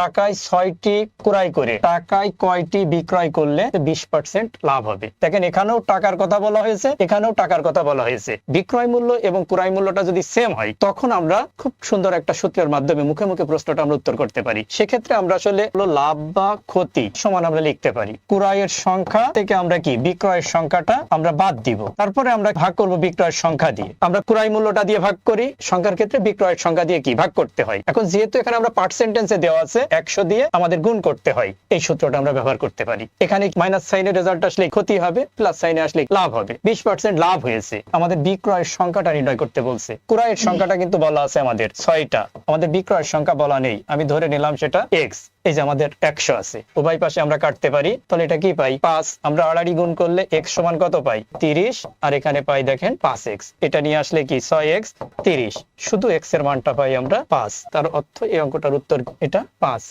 টাকায় ছয়টি ক্রয় করে, টাকায় কয়টি বিক্রয় করলে বিশ পার্সেন্ট লাভ হবে। দেখেন, এখানেও টাকার কথা বলা হয়েছে, এখানেও টাকার কথা বলা হয়েছে। বিক্রয় মূল্য এবং ক্রয় মূল্যটা যদি সেম হয়, তখন আমরা খুব সুন্দর একটা সূত্রের মাধ্যমে মুখে মুখে প্রশ্নটা আমরা উত্তর করতে পারি। সেক্ষেত্রে আমরা আসলে লাভ বা ক্ষতি সমান আমরা লিখতে পারি। ক্রয়ের সংখ্যা থেকে আমরা কি? বিক্রয়ের সংখ্যাটা আমরা বাদ দিব। তারপরে আমরা ভাগ করব বিক্রয়ের সংখ্যা দিয়ে। আমরা ক্রয় মূল্যটা দিয়ে ভাগ করি, সংখ্যার ক্ষেত্রে বিক্রয়ের সংখ্যা দিয়ে কি? ভাগ করতে হয়। এখন যেহেতু এখানে আমরা পার্সেন্টেন্সে দেওয়া আছে একশো দিয়ে আমাদের গুণ করতে হয়। এই সূত্রটা আমরা ব্যবহার করতে পারি। এখানে মাইনাস সাইনের রেজাল্ট আসলে ক্ষতি হবে প্লাস সাইনে আসলে লাভ হবে। বিশ পার্সেন্ট লাভ হয়েছে। আমাদের বিক্রয়ের সংখ্যাটা নির্ণয় করতে বলছে। ক্রয়ের সংখ্যাটা কিন্তু বলা আছে আমাদের ছয়টা। আমাদের বিক্রয়ের সংখ্যা বলা নেই। আমি ধরে নিলাম সেটা এক্স এই যে আমাদের একশো আছে। উভয় পাশে আমরা কাটতে পারি, তাহলে এটা কি পাই? পাঁচ। আমরা আড়াড়ি গুণ করলে এক্স সমান কত পাই? তিরিশ। আর এখানে পাই দেখেন পাঁচ এক্স। এটা নিয়ে আসলে কি? ছয় এক্স, তিরিশ। শুধু এক্সের মানটা পাই আমরা পাঁচ। তার অর্থ এই অঙ্কটার উত্তর এটা পাঁচ।